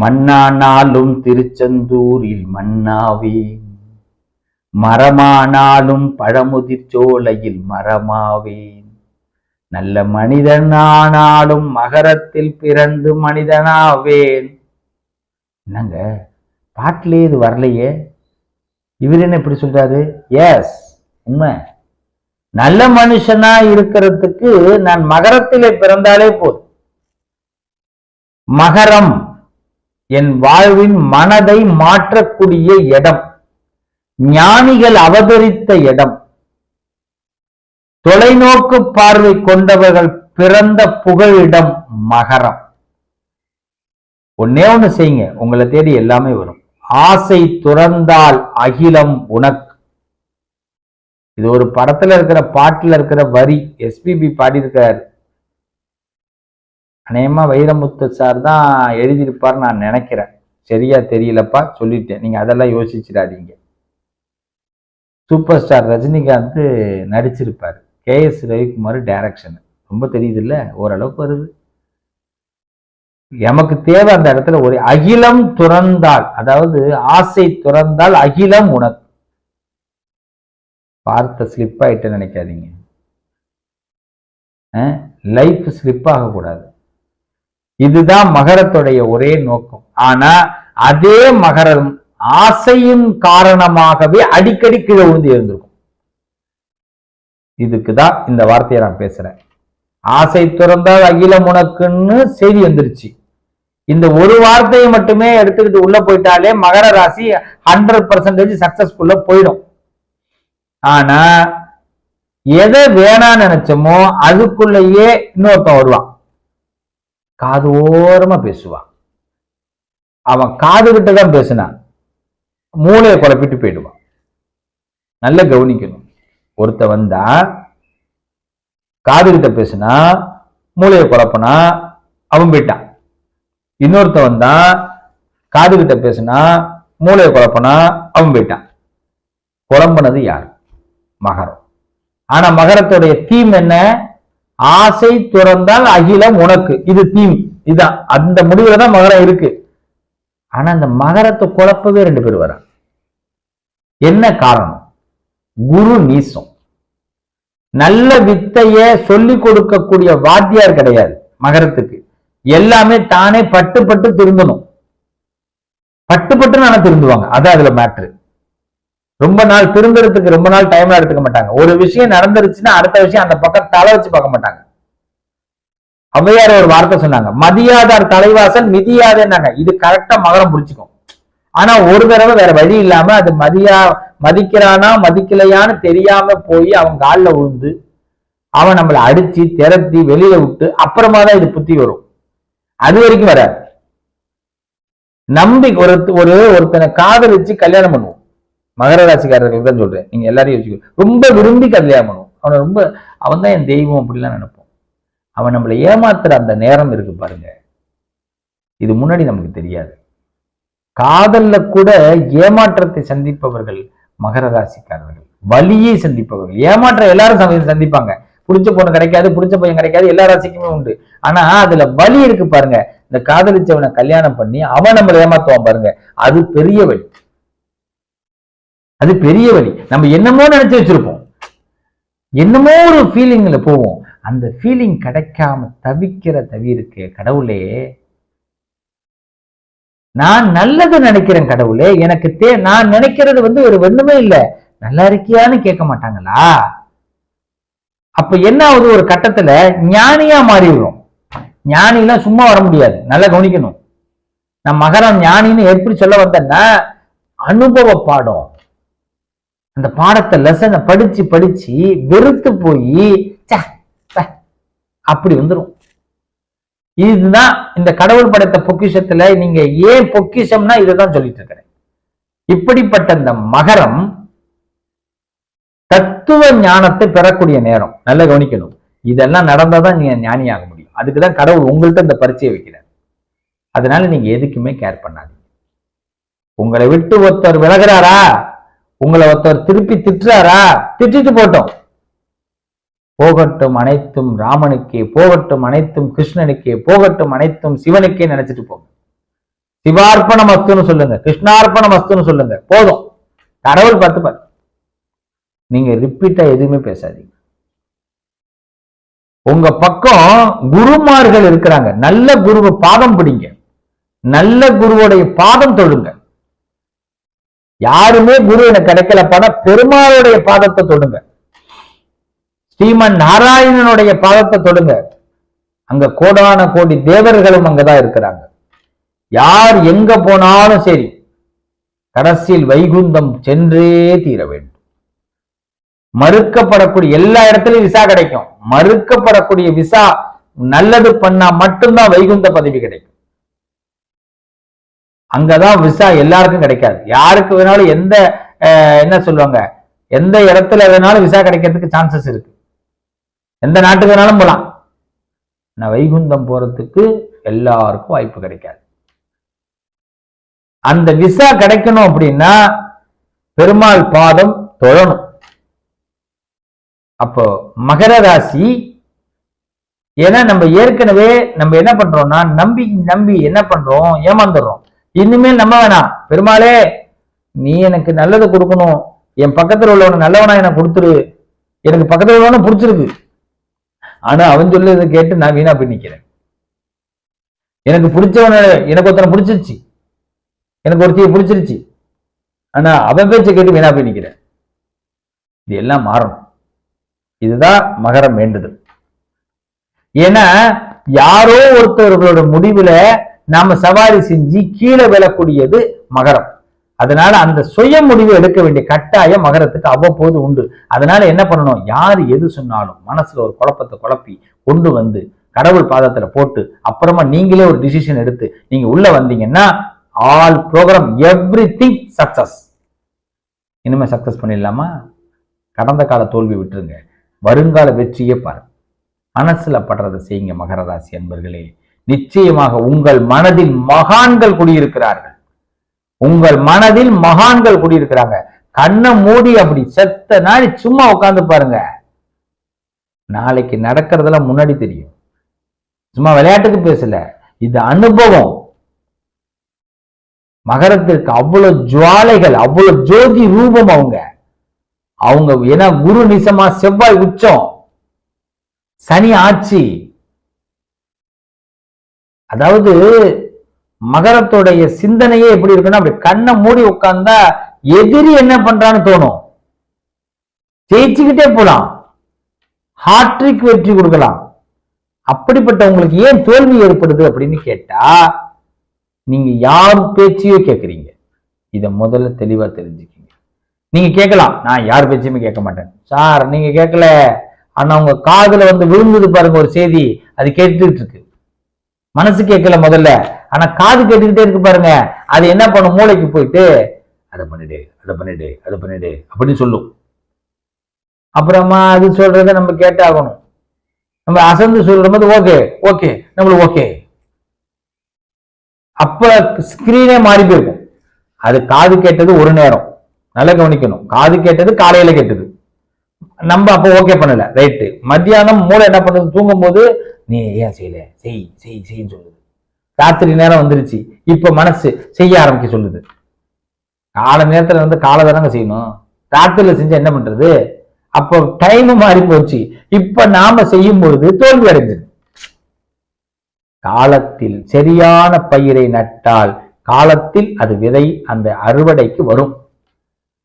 மண்ணானாலும் திருச்செந்தூரில் மன்னாவே. மரமானாலும் பழமுதிர் சோலையில் மரமாவேன் நல்ல மனிதனானாலும் மகரத்தில் பிறந்து மனிதனாவேன். என்னங்க? பாட்டிலே இது வரலையே. இவர் என்ன இப்படி சொல்றாரு? எஸ் உண்மை. நல்ல மனுஷனா இருக்கிறதுக்கு நான் மகரத்திலே பிறந்தாலே போதும். மகரம். என் வாழ்வின் மனதை மாற்றக்கூடிய இடம். ஞானிகள் அவதரித்த இடம். தொலைநோக்கு பார்வை கொண்டவர்கள் பிறந்த புகழிடம் மகரம். ஒன்னே ஒண்ணு செய்யுங்க உங்களை தேடி எல்லாமே வரும். ஆசை துறந்தால் அகிலம் உனக்கு. இது ஒரு படத்துல இருக்கிற பாட்டுல இருக்கிற வரி எஸ்பிபி பாடியிருக்கிறாரு அநேகமா வைரமுத்து சார் தான் எழுதியிருப்பார் நான் நினைக்கிறேன். சரியா தெரியலப்பா சொல்லிட்டேன். நீங்க அதெல்லாம் யோசிச்சிடாதீங்க. சூப்பர் ஸ்டார் ரஜினிகாந்த் நடிச்சிருப்பார். கே எஸ் ரவிக்குமார் டைரக்ஷன் ரொம்ப தெரியுது இல்ல ஓரளவுக்கு வருது. எமக்கு தேவை அந்த இடத்துல ஒரு அகிலம் துறந்தால் அதாவது ஆசை துறந்தால் அகிலம் உனக்கு. பார்த்த ஸ்லிப் ஆயிட்டு நினைக்காதீங்க. லைஃப் ஸ்லிப் ஆகக்கூடாது. இதுதான் மகரத்துடைய ஒரே நோக்கம். ஆனா அதே மகரம் ஆசையின் காரணமாகவே அடிக்கடி கீழே விழுந்து இருந்திருக்கும் இதுக்கு தான் இந்த வார்த்தையை நான் பேசுறேன். ஆசை துறந்தால் அகிலம் உனக்குன்னு செய்தி வந்துருச்சு. இந்த ஒரு வார்த்தையை மட்டுமே எடுத்துக்கிட்டு உள்ள போயிட்டாலே மகர ராசி ஹண்ட்ரட் பர்சன்டேஜ் சக்சஸ்ஃபுல்லா போயிடும். ஆனா எதை வேணாம்னு நினைச்சோமோ அதுக்குள்ளேயே இன்னொருத்தன் வருவான். காது ஓரமா பேசுவான். அவன் காது கிட்ட தான் பேசினான். மூளையை குழப்பிட்டு போயிடுவான். நல்லா கவனிக்கணும். ஒருத்த வந்தா காது கிட்ட பேசினா மூளையை குழப்பனா அவன் போயிட்டான். இன்னொருத்த வந்தா காது கிட்ட பேசினா மூளையை குழப்பனா அவன் போயிட்டான். குழம்புனது யார்? மகரம். ஆனா மகரத்துடைய தீம் என்ன? ஆசை துறந்தால் அகிலம் உனக்கு. இது தீம். இதுதான் அந்த முடிவுல தான் மகரம் இருக்கு. ஆனா அந்த மகரத்தை குழப்பவே ரெண்டு பேர் வர என்ன காரணம்? குரு நீசம். நல்ல வித்தைய சொல்லி கொடுக்கக்கூடிய வாத்தியார் கிடையாது மகரத்துக்கு. எல்லாமே தானே பட்டு பட்டு திருந்தணும். பட்டு பட்டு ஆனா திருந்துவாங்க. அதான் அதுல மேட்ரு ரொம்ப நாள் திருந்துறதுக்கு ரொம்ப நாள் டைம் எடுத்துக்க மாட்டாங்க. ஒரு விஷயம் நடந்துருச்சுன்னா அடுத்த விஷயம் அந்த பக்கம் தலை வச்சு பார்க்க மாட்டாங்க. அவையார் ஒரு வார்த்தை சொன்னாங்க. மதியாதார் தலைவாசல் மிதியாதேன்னாங்க. இது கரெக்டா மகரம் பிடிச்சிக்கும். ஆனா ஒரு தடவை வேற வழி இல்லாம அது மதியா மதிக்கிறானா மதிக்கலையான்னு தெரியாம போய் அவன் காலில் விழுந்து அவன் நம்மளை அடிச்சு திரத்தி வெளியில விட்டு அப்புறமா தான் இது புத்தி வரும். அது வரைக்கும் வராது. நம்பி ஒரு ஒரு ஒருத்தனை காதலிச்சு கல்யாணம் பண்ணுவோம். மகர ராசிக்காரர்கள் தான் சொல்றேன். நீங்க எல்லாரையும் யோசிக்க ரொம்ப விரும்பி கல்யாணம் பண்ணுவோம். அவனை ரொம்ப அவன் தான் என் தெய்வம் அப்படிலாம் நினைப்போம். அவன் நம்மளை ஏமாத்துற அந்த நேரம் இருக்கு பாருங்க. இது முன்னாடி நமக்கு தெரியாது. காதல்ல கூட ஏமாற்றத்தை சந்திப்பவர்கள் மகர ராசிக்காரர்கள். வலியை சந்திப்பவர்கள். ஏமாற்றம் எல்லாரும் சந்தி- சந்திப்பாங்க. பிடிச்ச பொண்ணு கிடைக்காது பிடிச்ச பையன் கிடைக்காது எல்லா ராசிக்குமே உண்டு. ஆனா அதுல வலி இருக்கு பாருங்க. இந்த காதலிச்சவனை கல்யாணம் பண்ணி அவன் நம்மளை ஏமாத்துவான் பாருங்க. அது பெரிய வழி அது பெரிய வழி. நம்ம என்னமோ நினைச்சு வச்சிருப்போம். என்னமோ ஒரு ஃபீலிங்ல போவோம். அந்த ஃபீலிங் கிடைக்காம தவிக்கிற தவி இருக்கு கடவுளே நான் நல்லது நினைக்கிறேன் கடவுளே எனக்கு தே நான் நினைக்கிறது வந்து ஒரு ஒண்ணுமே இல்ல. நல்லா இருக்கியான்னு கேட்க மாட்டாங்களா? அப்ப என்ன ஆகுது? ஒரு கட்டத்துல ஞானியா மாறிடுறோம். ஞானிலாம் சும்மா வர முடியாது. நல்லா கவனிக்கணும். நான் மகரம் ஞானின்னு எப்படி சொல்ல வந்தேன்னா அனுபவ பாடம். அந்த பாடத்தை லெசனை படிச்சு படிச்சு வெறுத்து போய் அப்படி வந்துடும் இதுதான் இந்த கடவுள் படைத்த பொக்கிஷத்துல நீங்க ஏன் பொக்கிஷம்னா இதைதான் சொல்லிட்டு இருக்கிறேன். இப்படிப்பட்ட இந்த மகரம் தத்துவ ஞானத்தை பெறக்கூடிய நேரம். நல்லா கவனிக்கணும். இதெல்லாம் நடந்தாதான் நீங்க ஞானியாக முடியும். அதுக்குதான் கடவுள் உங்கள்ட்ட இந்த பரீட்சையை வைக்கிறார். அதனால நீங்க எதுக்குமே கேர் பண்ணாதீங்க. உங்களை விட்டு ஒருத்தர் விலகிறாரா? உங்களை ஒருத்தர் திருப்பி திட்டுறாரா? திட்டிட்டு போட்டோம். போகட்டும் அனைத்தும் ராமனுக்கே போகட்டும் அனைத்தும் கிருஷ்ணனுக்கே போகட்டும் அனைத்தும் சிவனுக்கே நினைச்சிட்டு போங்க. சிவார்ப்பண மஸ்துன்னு சொல்லுங்க கிருஷ்ணார்ப்பண மஸ்துன்னு சொல்லுங்க. போதும். கடவுள் பார்த்துப்பார் நீங்க ரிப்பீட்டா எதுவுமே பேசாதீங்க. உங்க பக்கம் குருமார்கள் இருக்கிறாங்க. நல்ல குருவை பாதம் பிடிங்க. நல்ல குருவோடைய பாதம் தொழுங்க யாருமே குரு எனக்கு கிடைக்கலப்பானா பெருமாளுடைய பாதத்தை தொடுங்க. ஸ்ரீமன் நாராயணனுடைய பாதத்தை தொடுங்க. அங்க கோடான கோடி தேவர்களும் அங்கதான் இருக்கிறாங்க. யார் எங்க போனாலும் சரி கடைசியில் வைகுந்தம் சென்றே தீர வேண்டும். மறுக்கப்படக்கூடிய எல்லா இடத்துலயும் விசா கிடைக்கும். மறுக்கப்படக்கூடிய விசா நல்லது பண்ணா மட்டும்தான் வைகுந்த பதவி கிடைக்கும். அங்கதான் விசா எல்லாருக்கும் கிடைக்காது. யாருக்கு வேணாலும் எந்த அஹ், என்ன சொல்லுவாங்க? எந்த இடத்துல வேணாலும் விசா கிடைக்கிறதுக்கு சான்சஸ் இருக்கு. எந்த நாட்டுக்கு வேணாலும் போகலாம் நான் வைகுந்தம் போறதுக்கு எல்லாருக்கும் வாய்ப்பு கிடைக்காது. அந்த விசா கிடைக்கணும் அப்படின்னா பெருமாள் பாதம் தொழணும். அப்போ மகர ராசி ஏன்னா நம்ம ஏற்கனவே நம்ம என்ன பண்றோம்னா நம்பி நம்பி என்ன பண்றோம்? ஏமாந்துடுறோம். இனிமேல் நம்ப வேணாம். பெருமாளே நீ எனக்கு நல்லது கொடுக்கணும். என் பக்கத்துல உள்ளவன நல்லவனா எனக்கு கொடுத்துரு. எனக்கு பக்கத்துல உள்ளவன பிடிச்சிருக்கு. ஆனா அவன் சொல்லுறதை கேட்டு நான் வீணா போய் நிக்கிறேன். எனக்கு பிடிச்சவன எனக்கு ஒருத்தனை பிடிச்சிருச்சு. எனக்கு ஒருத்தியை பிடிச்சிருச்சு. ஆனா அவன் பேச்சை கேட்டு வீணா போய் நிக்கிறேன். இது எல்லாம் மாறணும். இதுதான் மகரம் வேண்டுதல். ஏன்னா யாரோ ஒருத்தவர்களோட முடிவுல நாம சவாரி செஞ்சு கீழே விழக்கூடியது மகரம். அதனால அந்த சுய முடிவு எடுக்க வேண்டிய கட்டாயம் மகரத்துக்கு அவ்வப்போது உண்டு. அதனால என்ன பண்ணணும்? யார் எது சொன்னாலும் மனசுல ஒரு குழப்பத்தை குழப்பி கொண்டு வந்து கடவுள் பாதத்துல போட்டு அப்புறமா நீங்களே ஒரு டிசிஷன் எடுத்து நீங்க உள்ள வந்தீங்கன்னா all program everything success இனிமே சக்சஸ் பண்ணிடலாமா? கடந்த கால தோல்வி விட்டுருங்க. வருங்கால வெற்றியே பாருங்க. மனசுல படுறதை செய்யுங்க மகர ராசி அன்பர்களே. நிச்சயமாக உங்கள் மனதில் மகான்கள் குடியிருக்கிறார்கள். உங்கள் மனதில் மகான்கள் குடியிருக்கிறாங்க. கண்ணை மூடி அப்படி செத்த நாளி சும்மா உட்காந்து பாருங்க. நாளைக்கு நடக்கிறதெல்லாம் முன்னாடி தெரியும். சும்மா விளையாட்டுக்கு பேசல. இது அனுபவம். மகரத்திற்கு அவ்வளவு ஜுவாலைகள் அவ்வளவு ஜோதி ரூபம் அவங்க. அவங்க ஏன்னா குரு நிசமா செவ்வாய் உச்சம். சனி ஆட்சி. அதாவது மகரத்துடைய சிந்தனையே எப்படி இருக்குன்னா அப்படி கண்ணை மூடி உட்கார்ந்தா எதிரி என்ன பண்றான்னு தோணும். ஜெயிச்சுக்கிட்டே போலாம். ஹாட்ரிக் வெற்றி கொடுக்கலாம். அப்படிப்பட்ட உங்களுக்கு ஏன் தோல்வி ஏற்படுது அப்படின்னு கேட்டா நீங்க யார் பேச்சையோ கேட்குறீங்க இதை முதல்ல தெளிவா தெரிஞ்சுக்கீங்க. நீங்க கேட்கலாம். நான் யார் பேச்சையுமே கேட்க மாட்டேன். சார் நீங்க கேட்கல. ஆனா உங்க காதுல வந்து விழுந்தது பாருங்க ஒரு செய்தி. அது கேட்டுட்டு இருக்கு. மனசு கேட்கல முதல்ல. ஆனா காது கேட்டுக்கிட்டே இருக்கு பாருங்க. அது என்ன பண்ணும்? மூளைக்கு போயிட்டு அதை பண்ணிடு அதை பண்ணிடு அதை பண்ணிடு அப்படின்னு சொல்லும். அப்புறமா அது சொல்றதை நம்ம கேட்டாகணும். நம்ம அசந்து சொல்ற போது ஓகே ஓகே நம்மளுக்கு ஓகே. அப்ப ஸ்கிரீனே மாறி போயிருக்கும். அது காது கேட்டது ஒரு நேரம். நல்லா கவனிக்கணும். காது கேட்டது காலையில கேட்டது. நம்ம அப்போ ஓகே பண்ணல. ரைட்டு. மத்தியானம் மூளை என்ன பண்ணுது? தூங்கும் போது நீ ஏன் செய்யல? செய் செய் செய்ன்னு சொல்லுது. ராத்திரி நேரம் வந்துருச்சு. இப்ப மனசு செய்ய ஆரம்பிக்க சொல்லுது. கால நேரத்துல வந்து காலை தானங்க செய்யணும். ராத்திரியில் செஞ்சா என்ன பண்றது? அப்போ டைம் மாறி போச்சு. இப்ப நாம செய்யும் பொழுது தோல்வி அடைஞ்சது காலத்தில் சரியான பயிரை நட்டால் காலத்தில் அது விதை அந்த அறுவடைக்கு வரும்.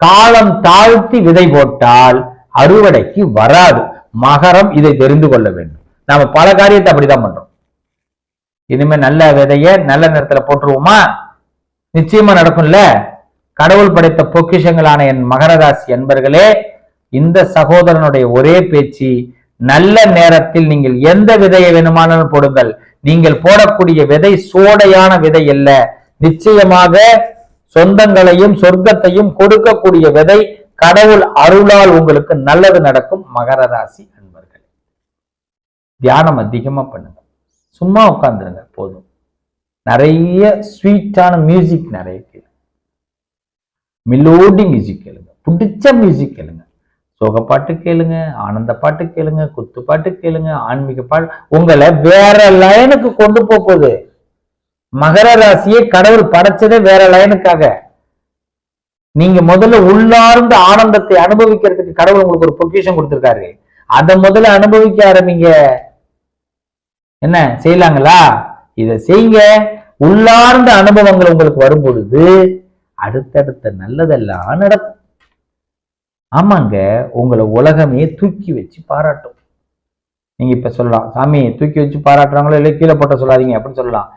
காலம் தாழ்த்தி விதை போட்டால் அறுவடைக்கு வராது. மகரம் இதை தெரிந்து கொள்ள வேண்டும். நாம பல காரியத்தை அப்படிதான் பண்றோம். இனிமே நல்ல விதைய நல்ல நேரத்துல போட்டுருவோமா? நிச்சயமா நடக்கும்ல? கடவுள் படைத்த பொக்கிஷங்களான என் மகரராசி அன்பர்களே இந்த சகோதரனுடைய ஒரே பேச்சு நல்ல நேரத்தில் நீங்கள் எந்த விதையை வேணுமானாலும் போடுங்கள். நீங்கள் போடக்கூடிய விதை சோடையான விதை அல்ல. நிச்சயமாக சொந்தங்களையும் சொர்க்கத்தையும் கொடுக்கக்கூடிய விதை கடவுள் அருளால் உங்களுக்கு நல்லது நடக்கும் மகர ராசி தியானம் அதிகமா பண்ணுங்க. சும்மா உட்காந்துருங்க போதும். நிறைய ஸ்வீட்டான மியூசிக் நிறைய கேளுங்க. மிலோடி மியூசிக் கேளுங்க. பிடிச்ச மியூசிக் கேளுங்க. சோக பாட்டு கேளுங்க ஆனந்த பாட்டு கேளுங்க குத்து பாட்டு கேளுங்க ஆன்மீக பாட்டு உங்களை வேற லைனுக்கு கொண்டு போக போகுது. மகர ராசியை கடவுள் படைச்சதே வேற லைனுக்காக நீங்க முதல்ல உள்ளார்ந்த ஆனந்தத்தை அனுபவிக்கிறதுக்கு கடவுள் உங்களுக்கு ஒரு பொக்கிஷன் கொடுத்திருக்காரு. அதை முதல்ல அனுபவிக்க ஆரம்பிங்க. என்ன? செய்யலாங்களா? இதை செய்யுங்க உள்ளார்ந்த அனுபவங்கள் உங்களுக்கு வரும் பொழுது அடுத்தடுத்த நல்லதெல்லாம் நடக்கும். ஆமாங்க உங்களை உலகமே தூக்கி வச்சு பாராட்டும். நீங்க இப்ப சொல்லலாம் சாமி தூக்கி வச்சு பாராட்டுறாங்களோ? இல்லை கீழே போட்ட சொல்லாதீங்க அப்படின்னு சொல்லலாம்.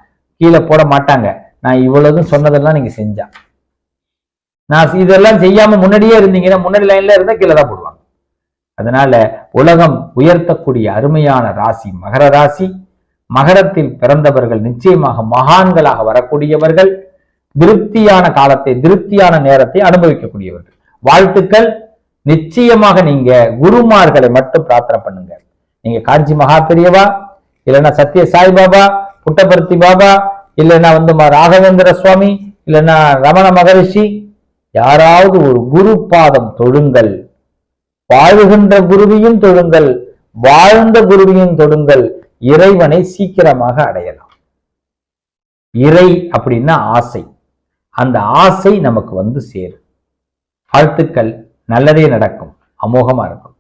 கீழே போட மாட்டாங்க. நான் இவ்வளவுதும் சொன்னதெல்லாம் நீங்க செஞ்சா. நான் இதெல்லாம் செய்யாம முன்னாடியே இருந்தீங்கன்னா முன்னாடி லைன்ல இருந்தா கீழே தான் போடுவேன் அதனால உலகம் உயர்த்தக்கூடிய அருமையான ராசி மகர ராசி. மகரத்தில் பிறந்தவர்கள் நிச்சயமாக மகான்களாக வரக்கூடியவர்கள். திருப்தியான காலத்தை திருப்தியான நேரத்தை அனுபவிக்கக்கூடியவர்கள். வாழ்த்துக்கள். நிச்சயமாக நீங்க குருமார்களை மட்டும் பிரார்த்தனை பண்ணுங்க. நீங்க காஞ்சி மகா பெரியவா இல்லைன்னா சத்ய சாய்பாபா புட்டபர்த்தி பாபா இல்லைன்னா வந்து ராகவேந்திர சுவாமி இல்லைன்னா ரமண மகரிஷி யாராவது ஒரு குரு பாதம் தொழுங்கள். வாழுகின்ற குருவியும் தொழுங்கள் வாழ்ந்த குருவியும் தொழுங்கள் இறைவனை சீக்கிரமாக அடையலாம். இறை அப்படின்னா ஆசை. அந்த ஆசை நமக்கு வந்து சேரும். வாழ்த்துக்கள் நல்லதே நடக்கும் அமோகமா இருக்கும்.